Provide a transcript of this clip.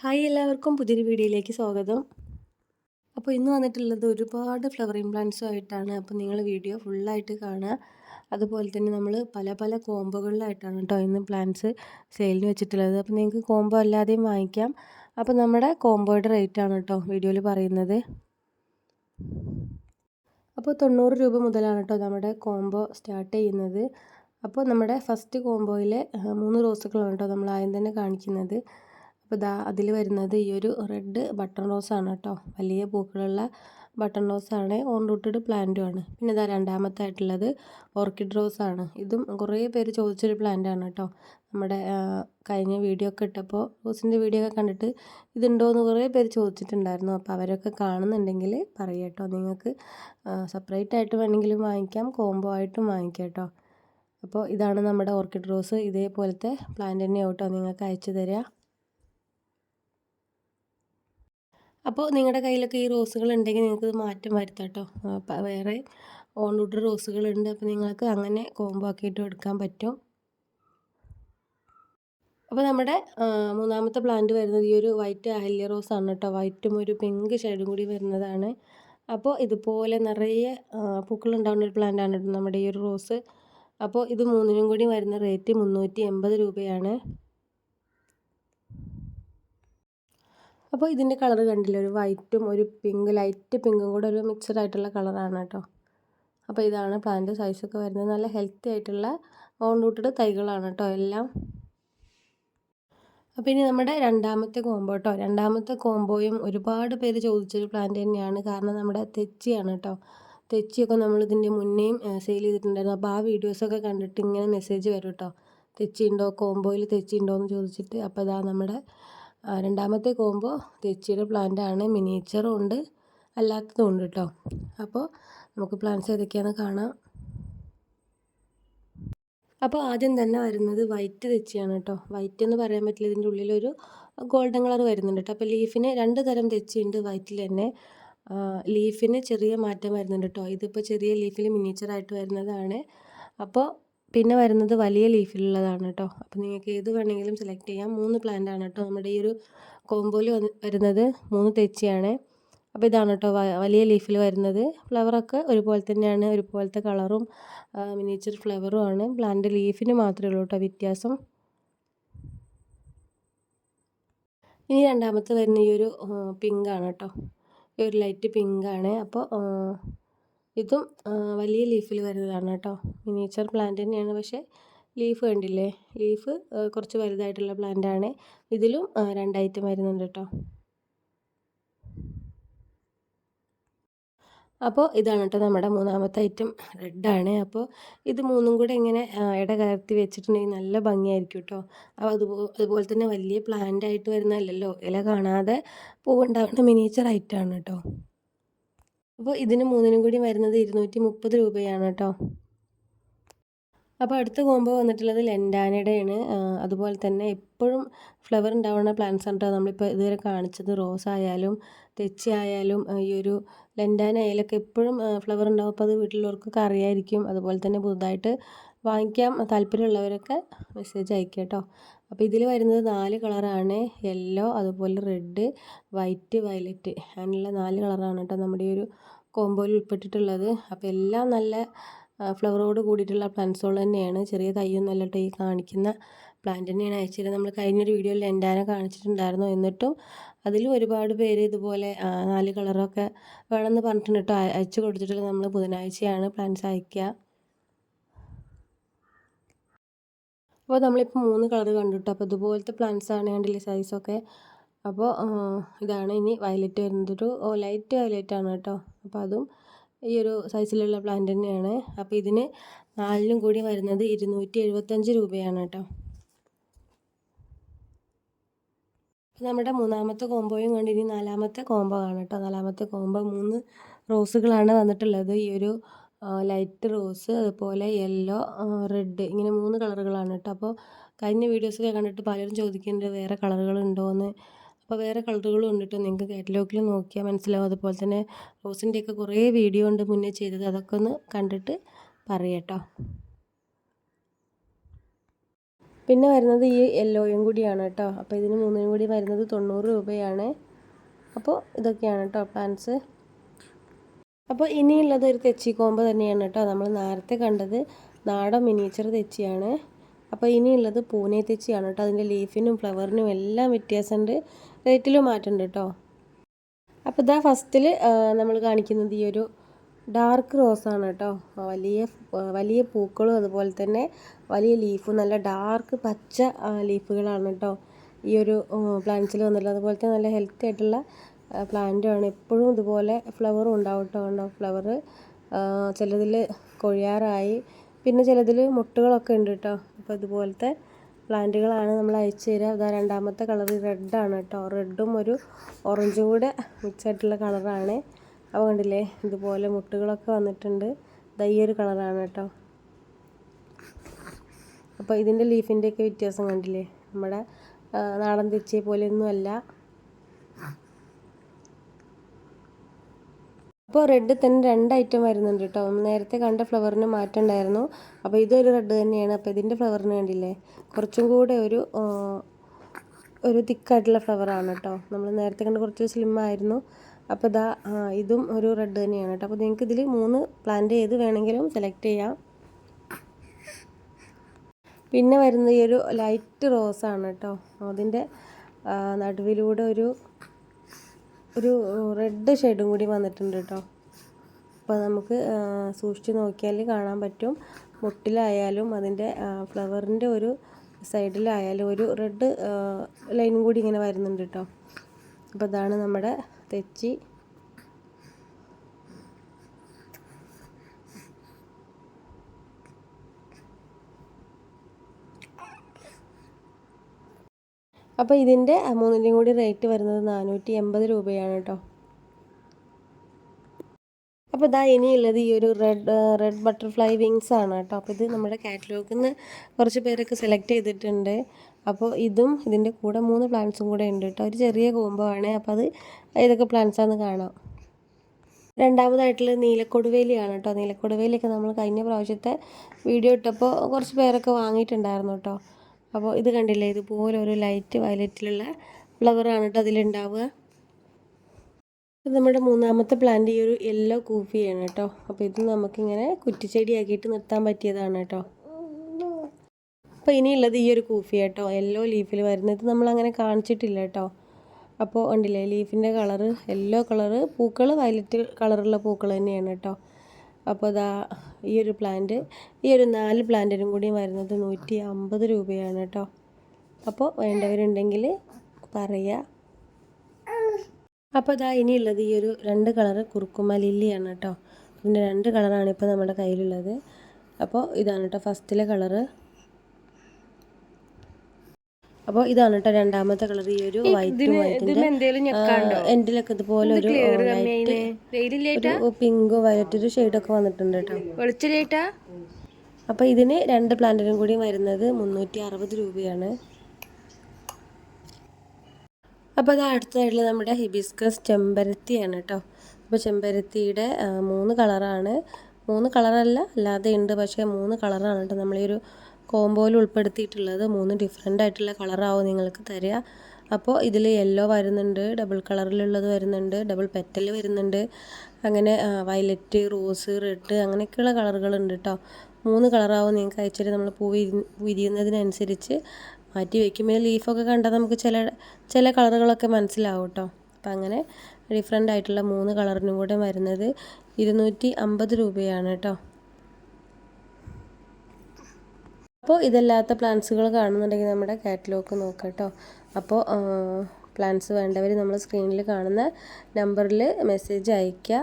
Hi എല്ലാവർക്കും പുതിയൊരു വീഡിയോയിലേക്ക് സ്വാഗതം. അപ്പോൾ ഇന്ന് വന്നിട്ടുള്ളത് ഒരുപാട് ഫ്ലവറിങ് പ്ലാന്റ്സും ആയിട്ടാണ് അപ്പോൾ നിങ്ങൾ വീഡിയോ ഫുള്ളായിട്ട് കാണുക. അതുപോലെ തന്നെ നമ്മൾ പല പല കോംബോകളിലായിട്ടാണ് കേട്ടോ ഇന്ന് പ്ലാന്റ്സ് സെയിലിന് വെച്ചിട്ടുള്ളത്. അപ്പോൾ നിങ്ങൾക്ക് കോംബോ അല്ലാതെയും വാങ്ങിക്കാം. അപ്പോൾ നമ്മുടെ കോംബോയുടെ റേറ്റ് ആണ് കേട്ടോ വീഡിയോയിൽ പറയുന്നത്. അപ്പോൾ തൊണ്ണൂറ് രൂപ മുതലാണ് കേട്ടോ നമ്മുടെ കോംബോ സ്റ്റാർട്ട് ചെയ്യുന്നത്. അപ്പോൾ നമ്മുടെ ഫസ്റ്റ് കോമ്പോയിലെ മൂന്ന് റോസുകളാണ് കേട്ടോ നമ്മൾ ആദ്യം തന്നെ കാണിക്കുന്നത്. അപ്പോൾ ദാ അതിൽ വരുന്നത് ഈ ഒരു റെഡ് ബട്ടൺ ആണ് കേട്ടോ. വലിയ പൂക്കളുള്ള ബട്ടൺ ആണ്. ഓൺ റൂട്ടഡ് പ്ലാന്റും ആണ്. പിന്നെ ഇതാ രണ്ടാമത്തെ ആയിട്ടുള്ളത് ഓർക്കിഡ് ആണ്. ഇതും കുറേ പേര് ചോദിച്ചൊരു ആണ് കേട്ടോ. നമ്മുടെ കഴിഞ്ഞ വീഡിയോ ഒക്കെ ഇട്ടപ്പോൾ റോസിന്റെ വീഡിയോ ഒക്കെ കണ്ടിട്ട് ഇതുണ്ടോ എന്ന് കുറേ പേര് ചോദിച്ചിട്ടുണ്ടായിരുന്നു. അപ്പോൾ അവരൊക്കെ കാണുന്നുണ്ടെങ്കിൽ പറയാം കേട്ടോ. നിങ്ങൾക്ക് സെപ്പറേറ്റ് ആയിട്ട് വേണമെങ്കിലും വാങ്ങിക്കാം കോംബോ ആയിട്ടും വാങ്ങിക്കാം കേട്ടോ. അപ്പോൾ ഇതാണ് നമ്മുടെ ഓർക്കിഡ് റോസ്. ഇതേപോലത്തെ പ്ലാന്റ് തന്നെയാണ് കേട്ടോ നിങ്ങൾക്ക് അയച്ചു തരിക അപ്പോൾ നിങ്ങളുടെ കയ്യിലൊക്കെ ഈ റോസുകൾ ഉണ്ടെങ്കിൽ നിങ്ങൾക്ക് മാറ്റം വരുത്താം കേട്ടോ വേറെ ഓൺവുഡ് റോസുകളുണ്ട് അപ്പോൾ നിങ്ങൾക്ക് അങ്ങനെ കോംബോ ആക്കിയിട്ട് എടുക്കാൻ പറ്റും. അപ്പോൾ നമ്മുടെ മൂന്നാമത്തെ പ്ലാന്റ് വരുന്നത് ഈ ഒരു വൈറ്റ് അഹല്യ റോസ് ആണ് കേട്ടോ വൈറ്റും ഒരു പിങ്ക് ഷെയ്ഡും കൂടി വരുന്നതാണ്. അപ്പോൾ ഇതുപോലെ നിറയെ പൂക്കളുണ്ടാവുന്ന ഒരു പ്ലാന്റ് ആണ് കേട്ടോ നമ്മുടെ ഈ ഒരു റോസ്. അപ്പോൾ ഇത് മൂന്നിനും കൂടി വരുന്ന റേറ്റ് മുന്നൂറ്റി എൺപത് രൂപയാണ്. അപ്പോൾ ഇതിന്റെ കളർ കണ്ടില്ലേ? ഒരു വൈറ്റും ഒരു പിങ്ക് ലൈറ്റ് പിങ്കും കൂടെ ഒരു മിക്സഡ് ആയിട്ടുള്ള കളറാണ് കേട്ടോ. അപ്പോൾ ഇതാണ് പ്ലാന്റ് സൈസൊക്കെ വരുന്നത്. നല്ല ഹെൽത്തി ആയിട്ടുള്ള ഓൺ റൂട്ടഡ് തൈകളാണ് കേട്ടോ എല്ലാം. അപ്പോൾ ഇനി നമ്മുടെ രണ്ടാമത്തെ കോംബോ കേട്ടോ. രണ്ടാമത്തെ കോംബോയും ഒരുപാട് പേര് ചോദിച്ചൊരു പ്ലാന്റ് തന്നെയാണ്. കാരണം നമ്മുടെ തെച്ചിയാണ് കേട്ടോ. തെച്ചിയൊക്കെ നമ്മൾ ഇതിന്റെ മുന്നേയും സെയിൽ ചെയ്തിട്ടുണ്ടായിരുന്നു. അപ്പോൾ ആ വീഡിയോസൊക്കെ കണ്ടിട്ട് ഇങ്ങനെ മെസ്സേജ് വരും കേട്ടോ. തെച്ചിയുണ്ടോ? കോംബോയിൽ തെച്ചി ഉണ്ടോ എന്ന് ചോദിച്ചിട്ട്. അപ്പോൾ ഇതാ നമ്മുടെ രണ്ടാമത്തെ കോമ്പോ തെച്ചിയുടെ പ്ലാന്റാണ്. മിനിയേച്ചറും ഉണ്ട്. അല്ലാത്തതും ഉണ്ട് കേട്ടോ അപ്പോൾ നമുക്ക് പ്ലാന്റ്സ് ഏതൊക്കെയാണെന്ന് കാണാം. അപ്പോൾ ആദ്യം തന്നെ വരുന്നത് വൈറ്റ് തെച്ചിയാണ് കേട്ടോ വൈറ്റ് എന്ന് പറയാൻ പറ്റില്ല. ഇതിന്റെ ഉള്ളിലൊരു ഗോൾഡൻ കളർ വരുന്നുണ്ട് കേട്ടോ അപ്പോൾ ലീഫിന് രണ്ട് തരം തെച്ചിയുണ്ട് വൈറ്റിൽ തന്നെ. ലീഫിന് ചെറിയ മാറ്റം വരുന്നുണ്ട് കേട്ടോ ഇതിപ്പോൾ ചെറിയ ലീഫിൽ മിനിയേച്ചറായിട്ട് വരുന്നതാണ്. അപ്പോൾ പിന്നെ വരുന്നത് വലിയ ലീഫിലുള്ളതാണ് കേട്ടോ. അപ്പോൾ നിങ്ങൾക്ക് ഏത് വേണമെങ്കിലും സെലക്ട് ചെയ്യാം. മൂന്ന് പ്ലാന്റ് ആണ് കേട്ടോ. നമ്മുടെ ഈ ഒരു കോമ്പോയിൽ വരുന്നത് മൂന്ന് തെച്ചിയാണ്. അപ്പോൾ ഇതാണ് കേട്ടോ വലിയ ലീഫിൽ വരുന്നത്. ഫ്ലവറൊക്കെ ഒരുപോലെ തന്നെയാണ്. ഒരുപോലത്തെ കളറും മിനിയേച്ചർ ഫ്ലവറും ആണ്. പ്ലാന്റ് ലീഫിന് മാത്രമേ ഉള്ളൂ കേട്ടോ വ്യത്യാസം. ഇനി രണ്ടാമത്തെ വരുന്ന ഈ ഒരു പിങ്കാണ് കേട്ടോ. ഈ ഒരു ലൈറ്റ് പിങ്കാണ് അപ്പോൾ ഇതും വലിയ ലീഫിൽ വരുന്നതാണ് കേട്ടോ. മിനിയേച്ചർ പ്ലാന്റ് തന്നെയാണ്. പക്ഷേ ലീഫ് കണ്ടില്ലേ? ലീഫ് കുറച്ച് വലുതായിട്ടുള്ള പ്ലാന്റാണ്. ഇതിലും രണ്ട് ഐറ്റം വരുന്നുണ്ട് കേട്ടോ. അപ്പോൾ ഇതാണ് കേട്ടോ നമ്മുടെ മൂന്നാമത്തെ ഐറ്റം. റെഡാണ്. അപ്പോൾ ഇത് മൂന്നും കൂടെ ഇങ്ങനെ ഇട കലർത്തി വെച്ചിട്ടുണ്ടെങ്കിൽ നല്ല ഭംഗിയായിരിക്കും കേട്ടോ. അപ്പോൾ അതുപോലെ അതുപോലെ തന്നെ വലിയ പ്ലാന്റ് ആയിട്ട് വരുന്നതല്ലല്ലോ. ഇല കാണാതെ പൂവുണ്ടാകുന്ന മിനിയേച്ചർ ഐറ്റമാണ് കേട്ടോ. അപ്പോൾ ഇതിന് മൂന്നിനും കൂടി വരുന്നത് ഇരുന്നൂറ്റി മുപ്പത് രൂപയാണ് കേട്ടോ. അപ്പോൾ അടുത്ത കോംബോ വന്നിട്ടുള്ളത് ലെൻഡാനയുടെയാണ് അതുപോലെ തന്നെ എപ്പോഴും ഫ്ലവർ ഉണ്ടാവുന്ന പ്ലാന്റ്സ് ആണ് കേട്ടോ. നമ്മളിപ്പോൾ ഇതുവരെ കാണിച്ചത്. റോസ് ആയാലും തെച്ചി ആയാലും ഈ ഒരു ലെൻഡാന ആയാലൊക്കെ എപ്പോഴും ഫ്ലവർ ഉണ്ടാവും. അപ്പോൾ അത് വീട്ടിലുള്ളവർക്കൊക്കെ അറിയായിരിക്കും. അതുപോലെ തന്നെ പുതുതായിട്ട് വാങ്ങിക്കാൻ താല്പര്യമുള്ളവരൊക്കെ മെസ്സേജ് അയക്കുക കേട്ടോ. അപ്പോൾ ഇതിൽ വരുന്നത് നാല് കളറാണ്. യെല്ലോ അതുപോലെ റെഡ് വൈറ്റ് വയലറ്റ്. അങ്ങനെയുള്ള നാല് കളറാണ് കേട്ടോ നമ്മുടെ ഈ ഒരു കോമ്പോയിൽ ഉൾപ്പെട്ടിട്ടുള്ളത്. അപ്പോൾ എല്ലാം നല്ല ഫ്ലവറോട് കൂടിയിട്ടുള്ള പ്ലാന്റ്സുകൾ തന്നെയാണ്. ചെറിയ തൈയൊന്നും നല്ല കേട്ടോ ഈ കാണിക്കുന്ന പ്ലാന്റ് തന്നെയാണ് അയച്ചത് നമ്മൾ കഴിഞ്ഞൊരു വീഡിയോയിൽ ലെൻഡാന കാണിച്ചിട്ടുണ്ടായിരുന്നു. എന്നിട്ടും അതിലും ഒരുപാട് പേര് ഇതുപോലെ നാല് കളറൊക്കെ വേണമെന്ന് പറഞ്ഞിട്ടുണ്ട് കേട്ടോ. അയച്ചു കൊടുത്തിട്ടുള്ളത് നമ്മൾ ബുധനാഴ്ചയാണ് പ്ലാന്റ്സ് അയക്കുക അപ്പോൾ നമ്മളിപ്പോൾ മൂന്ന് കളർ കണ്ടിട്ടു. അപ്പോൾ ഇതുപോലത്തെ പ്ലാന്റ്സ് ആണ് കണ്ടില്ലേ സൈസൊക്കെ അപ്പോൾ ഇതാണ് ഇനി വയലറ്റ് വരുന്നത്. ഒരു ലൈറ്റ് വയലറ്റ് ആണ് കേട്ടോ. അപ്പോൾ അതും ഈ ഒരു സൈസിലുള്ള പ്ലാന്റ് തന്നെയാണ്. അപ്പോൾ ഇതിന് നാലിനും കൂടി വരുന്നത് ഇരുന്നൂറ്റി എഴുപത്തഞ്ച് രൂപയാണ് കേട്ടോ. നമ്മുടെ മൂന്നാമത്തെ കോമ്പോയും കൊണ്ട് ഇനി നാലാമത്തെ കോമ്പോ ആണ് നാലാമത്തെ കോമ്പോ മൂന്ന് റോസുകളാണ് വന്നിട്ടുള്ളത്. ഈ ഒരു ലൈറ്റ് റോസ് അതുപോലെ യെല്ലോ റെഡ് ഇങ്ങനെ മൂന്ന് കളറുകളാണ് കേട്ടോ. അപ്പോൾ കഴിഞ്ഞ വീഡിയോസൊക്കെ കണ്ടിട്ട് പലരും ചോദിക്കുന്നുണ്ട് വേറെ കളറുകൾ ഉണ്ടോയെന്ന് അപ്പോൾ വേറെ കളറുകളും ഉണ്ട് കേട്ടോ. നിങ്ങൾക്ക് കാറ്റലോഗിൽ നോക്കിയാൽ മനസ്സിലാവും. അതുപോലെ തന്നെ റോസിന്റെയൊക്കെ കുറേ വീഡിയോ ഉണ്ട് മുന്നേ ചെയ്തത്. അതൊക്കെ ഒന്ന് കണ്ടിട്ട് പറയട്ടോ പിന്നെ വരുന്നത് ഈ യെല്ലോയും കൂടിയാണ് കേട്ടോ. അപ്പോൾ ഇതിന് മൂന്നിനും കൂടി വരുന്നത് തൊണ്ണൂറ് രൂപയാണ്. അപ്പോൾ ഇതൊക്കെയാണ് കേട്ടോ പ്ലാൻസ് അപ്പോൾ ഇനിയുള്ളത് ഒരു തെച്ചി കോമ്പ് തന്നെയാണ് കേട്ടോ. നമ്മൾ നേരത്തെ കണ്ടത് നാടൻ മിനിയേച്ചർ തെച്ചിയാണ്. അപ്പോൾ ഇനിയുള്ളത് പൂനെ തെച്ചിയാണ് കേട്ടോ. അതിന്റെ ലീഫിനും ഫ്ലവറിനും എല്ലാം വ്യത്യാസമുണ്ട്. റേറ്റിലും മാറ്റമുണ്ട് കേട്ടോ. അപ്പോൾ ഇതാ ഫസ്റ്റിൽ നമ്മൾ കാണിക്കുന്നത് ഈ ഒരു ഡാർക്ക് റോസാണ് കേട്ടോ. വലിയ വലിയ പൂക്കളും അതുപോലെ തന്നെ വലിയ ലീഫും നല്ല ഡാർക്ക് പച്ച ലീഫുകളാണ് കേട്ടോ. ഈ ഒരു പ്ലാന്റ്സിൽ വന്നിട്ടുള്ളത്. അതുപോലെ തന്നെ നല്ല ഹെൽത്തി ആയിട്ടുള്ള പ്ലാന്റാണ്. എപ്പോഴും ഇതുപോലെ ഫ്ലവറും ഉണ്ടാവും ഫ്ലവർ ചിലതിൽ കൊഴിയാറായി. പിന്നെ ചിലതിൽ മുട്ടുകളൊക്കെ ഉണ്ട് കേട്ടോ അപ്പോൾ ഇതുപോലത്തെ പ്ലാന്റുകളാണ് നമ്മൾ അയച്ചു തരിക അതാ രണ്ടാമത്തെ കളർ റെഡാണ് കേട്ടോ റെഡും ഒരു ഓറഞ്ചും കൂടെ മിക്സ് ആയിട്ടുള്ള കളറാണ്. അപ്പോൾ കണ്ടില്ലേ ഇതുപോലെ മുട്ടുകളൊക്കെ വന്നിട്ടുണ്ട്. ഇതാ ഈ ഒരു കളറാണ് കേട്ടോ അപ്പോൾ ഇതിന്റെ ലീഫിന്റെയൊക്കെ വ്യത്യാസം കണ്ടില്ലേ? നമ്മുടെ നാടൻ തെച്ചിയെ പോലെയൊന്നും അപ്പോൾ റെഡ് തന്നെ രണ്ട് ഐറ്റം വരുന്നുണ്ട് കേട്ടോ നേരത്തെ കണ്ട ഫ്ലവറിന് മാറ്റം ഉണ്ടായിരുന്നു. അപ്പോൾ ഇതൊരു റെഡ് തന്നെയാണ്. അപ്പോൾ ഇതിന്റെ ഫ്ലവറിന് വേണ്ടിയില്ലേ? കുറച്ചും കൂടെ ഒരു ഒരു തിക്കായിട്ടുള്ള ഫ്ലവറാണ് കേട്ടോ നമ്മൾ നേരത്തെ കണ്ട കുറച്ച് സ്ലിം ആയിരുന്നു. അപ്പോൾ ഇതാ ഇതും ഒരു റെഡ് തന്നെയാണ് കേട്ടോ അപ്പോൾ നിങ്ങൾക്ക് ഇതിൽ മൂന്ന് പ്ലാന്റ് ചെയ്ത് വേണമെങ്കിലും സെലക്ട് ചെയ്യാം. പിന്നെ വരുന്നത് ഈ ഒരു ലൈറ്റ് റോസാണ് കേട്ടോ അതിന്റെ നടുവിലൂടെ ഒരു ഒരു റെഡ് ഷെയ്ഡും കൂടി വന്നിട്ടുണ്ട് കേട്ടോ. അപ്പോൾ നമുക്ക് സൂക്ഷിച്ച് നോക്കിയാൽ കാണാൻ പറ്റും. മുട്ടിലായാലും അതിന്റെ ഫ്ലവറിന്റെ ഒരു സൈഡിലായാലും ഒരു റെഡ് ലൈനും കൂടി ഇങ്ങനെ വരുന്നുണ്ട് കേട്ടോ. അപ്പോൾ ഇതാണ് നമ്മുടെ തെച്ചി. അപ്പോൾ ഇതിന്റെ മൂന്നിന്റെയും കൂടി റേറ്റ് വരുന്നത് നാനൂറ്റി എൺപത് രൂപയാണ് കേട്ടോ അപ്പോൾ ഇതാ ഇനിയുള്ളത് ഈ ഒരു റെഡ് റെഡ് ബട്ടർഫ്ലൈ വിങ്സ് ആണ് കേട്ടോ അപ്പോൾ ഇത് നമ്മുടെ കാറ്റലോഗിൽ നിന്ന് കുറച്ച് പേരൊക്കെ സെലക്ട് ചെയ്തിട്ടുണ്ട്. അപ്പോൾ ഇതും ഇതിന്റെ കൂടെ മൂന്ന് പ്ലാന്റ്സും കൂടെ ഉണ്ട് കേട്ടോ ഒരു ചെറിയ കോമ്പോ ആണ്. അപ്പോൾ അത് ഏതൊക്കെ പ്ലാന്റ്സാണെന്ന് കാണാം. രണ്ടാമതായിട്ടുള്ളത് നീലക്കൊടുവേലിയാണ് കേട്ടോ നീലക്കൊടുവേലിയൊക്കെ നമ്മൾ കഴിഞ്ഞ പ്രാവശ്യത്തെ വീഡിയോ ഇട്ടപ്പോൾ കുറച്ച് പേരൊക്കെ വാങ്ങിയിട്ടുണ്ടായിരുന്നു കേട്ടോ അപ്പോൾ ഇത് കണ്ടില്ലേ? ഇതുപോലെ ഒരു ലൈറ്റ് വയലറ്റിലുള്ള ഫ്ലവറാണ് കേട്ടോ അതിലുണ്ടാവുക. ഇത് നമ്മുടെ മൂന്നാമത്തെ പ്ലാന്റ് ഈ ഒരു യെല്ലോ കൂഫിയാണ് കേട്ടോ. അപ്പോൾ ഇത് നമുക്കിങ്ങനെ കുറ്റിച്ചെടിയാക്കിയിട്ട് നിർത്താൻ പറ്റിയതാണ് കേട്ടോ. അപ്പോൾ ഇനിയുള്ളത് ഈ ഒരു കൂഫി കേട്ടോ. യെല്ലോ ലീഫിൽ വരുന്നത്. നമ്മൾ അങ്ങനെ കാണിച്ചിട്ടില്ല കേട്ടോ. അപ്പോൾ ഉണ്ടില്ലേ ലീഫിന്റെ കളറ് യെല്ലോ കളറ് പൂക്കൾ വയലറ്റ് കളറുള്ള പൂക്കൾ തന്നെയാണ് കേട്ടോ. അപ്പോൾ അതാ ഈ ഒരു പ്ലാന്റ് ഈ ഒരു നാല് പ്ലാന്റിനും കൂടി വരുന്നത് നൂറ്റി അമ്പത് രൂപയാണ് കേട്ടോ. അപ്പോൾ വേണ്ടവരുണ്ടെങ്കിൽ പറയുക. അപ്പോൾ ഇതാ ഇനിയുള്ളത് ഈ ഒരു രണ്ട് കളറ് കുറുക്കുമ ലില്ലിയാണ് കേട്ടോ. ഇതിന്റെ രണ്ട് കളറാണ് ഇപ്പോൾ നമ്മുടെ കയ്യിലുള്ളത്. അപ്പോൾ ഇതാണ് കേട്ടോ ഫസ്റ്റിലെ കളറ്. അപ്പോൾ ഇതാണ് കേട്ടോ രണ്ടാമത്തെ കളർ ഈ ഒരു വൈറ്റും വൈറ്റിന്റെ എൻഡിലൊക്കെ ഇതുപോലെ ഒരു ഒരു പിങ്ക് വയലറ്റ് ഒരു ഷെയ്ഡൊക്കെ വന്നിട്ടുണ്ട് കേട്ടോ അപ്പോൾ ഇതിന് രണ്ട് പ്ലാന്റിനും കൂടി വരുന്നത് മുന്നൂറ്റി അറുപത് രൂപയാണ്. അപ്പോൾ അത് അടുത്തതായിട്ടുള്ള നമ്മുടെ ഹിബിസ്കസ് ചെമ്പരത്തിയാണ് കേട്ടോ അപ്പോൾ ചെമ്പരത്തിയുടെ മൂന്ന് കളറാണ് മൂന്ന് കളറല്ല അല്ലാതെ ഉണ്ട് പക്ഷേ മൂന്ന് കളറാണ് കേട്ടോ നമ്മളീ ഒരു കോംബോയിൽ ഉൾപ്പെടുത്തിയിട്ടുള്ളത് മൂന്ന് ഡിഫറെന്റ് ആയിട്ടുള്ള കളറാവും നിങ്ങൾക്ക് തരിക. അപ്പോൾ ഇതിൽ യെല്ലോ വരുന്നുണ്ട് ഡബിൾ കളറിലുള്ളത് വരുന്നുണ്ട് ഡബിൾ പെറ്റൽ വരുന്നുണ്ട്. അങ്ങനെ വയലറ്റ് റോസ് റെഡ് അങ്ങനെയൊക്കെയുള്ള കളറുകളുണ്ട് കേട്ടോ മൂന്ന് കളറാവും നിങ്ങൾക്ക് അയച്ചിട്ട് നമ്മൾ പൂ വിരിയുന്നതിനനുസരിച്ച് മാറ്റി വയ്ക്കും പിന്നെ ലീഫൊക്കെ കണ്ടാൽ നമുക്ക് ചില ചില കളറുകളൊക്കെ മനസ്സിലാവും കേട്ടോ അപ്പം അങ്ങനെ ഡിഫറെന്റ് ആയിട്ടുള്ള മൂന്ന് കളറിനും കൂടെ വരുന്നത് ഇരുന്നൂറ്റി അമ്പത് രൂപയാണ് കേട്ടോ അപ്പോൾ ഇതല്ലാത്ത പ്ലാൻസുകൾ കാണുന്നുണ്ടെങ്കിൽ നമ്മുടെ കാറ്റലോഗ് നോക്കാം കേട്ടോ അപ്പോൾ പ്ലാൻസ് വേണ്ടവർ നമ്മൾ സ്ക്രീനിൽ കാണുന്ന നമ്പറിൽ മെസ്സേജ് അയയ്ക്കുക